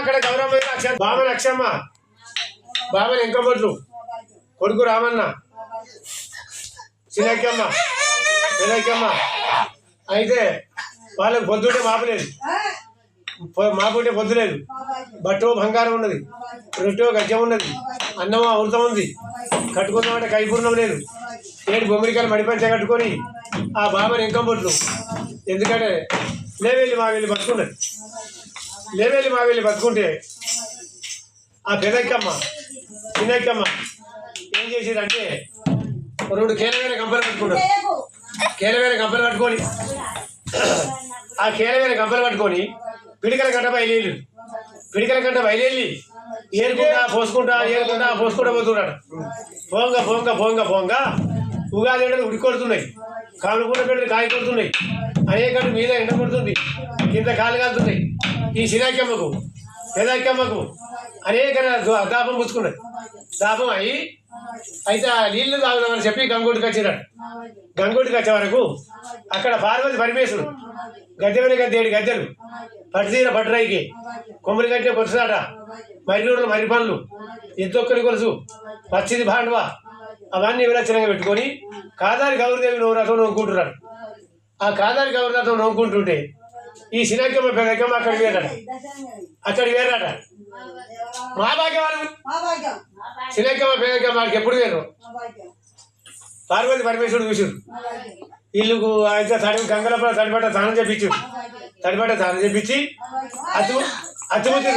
అక్కడ గౌరమ్మ లక్ష బామ లక్షమ్మ బామ ఎంకబొట్లు కొడుకు రామన్న. చిన్నక్కమ్మ చిన్నక్కమ్మ అయితే వాళ్ళకి పొద్దుంటే మాపలేదు మాకుంటే మాపుంటే పొద్దు లేదు. బట్టో బంగారం ఉన్నది. రొట్టో గజ్జం ఉన్నది. అన్నం అమృతం ఉంది. కట్టుకుందామంటే కైపూర్ణం లేదు. ఏడు బొమ్మిడికాయలు మడిపంచ కట్టుకొని ఆ బాబాని ఇంకం బొట్లు ఎందుకంటే లేవెళ్ళి మా వెళ్ళి బతుకున్నది లేవేలి మా వెళ్ళి బతుకుంటే ఆ పెదక్కమ్మ చిన్నక్కమ్మ ఏం చేసేదంటే రెండు కీలమైన గంపలు పట్టుకున్నారు కీలమైన గంపలు పట్టుకొని ఆ కీలమైన గంపలు పట్టుకొని పిడికల గంట బయలుదేరి పిడికల గంట బయలుదేరి ఏరుకుంటా పోసుకుంటా ఏరుకుంటా పోసుకుంటా పోతున్నాడు పోంగ పోంగ పోంగ పోంగ ఉగాది ఎండలు ఉడికొడుతున్నాయి. కాలు కూడా పెట్టి కాయ కొడుతున్నాయి. అనేక మీద ఎండ కొడుతుంది. కింద కాలు కాలుతున్నాయి. ఈ సినాకమ్మకు పెదాకమ్మకు అనేక దాపం పుచ్చుకున్నది దాపం అయ్యి అయితే ఆ నీళ్ళు తాగుదామని చెప్పి గంగోటికి వచ్చినాడు. గంగోటికి వచ్చే వరకు అక్కడ పార్వతి పరమేశ్వరుడు గద్దె మీద గద్దె గద్దెలు పట్టుతీర పట్టురాయికి కొమ్మరి కంటే కొలుసాట మరినూరులు మరి పనులు ఎద్దొక్కరి కొలుసు పచ్చిది భాండవ అవన్నీ విలక్షణంగా పెట్టుకొని కాదారి గౌరదేవి నోరు రథం నవ్వుకుంటున్నాడు ఆ కాదారి గౌరి రథం నవ్వుకుంటుంటే ఈ సినక్కమ్మ పెద్దక్కమ్మ అక్కడికి వేరాట అక్కడికి వేరాట మా భాగ్యం వాళ్ళు వాళ్ళకి ఎప్పుడు వేరు? పార్వతి పరమేశ్వరుడు చూసారు వీళ్ళకు అయితే తడి గంగలపడ తడిపట్ట స్నానం చేపించు. తడిపట్ట స్నానం చేపించి అచ్చు అచ్చుముత్తి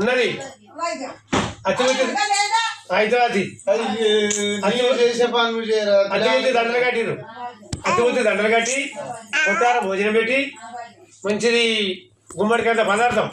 ఉన్నది. అచ్చుముత్తి అయితే అది అచ్చుముత్తి దండలు కట్టిరు అచ్చుముత్తి దండలు కట్టి కొట్టార భోజనం పెట్టి మంచిది గుమ్మడికాయ పదార్థం.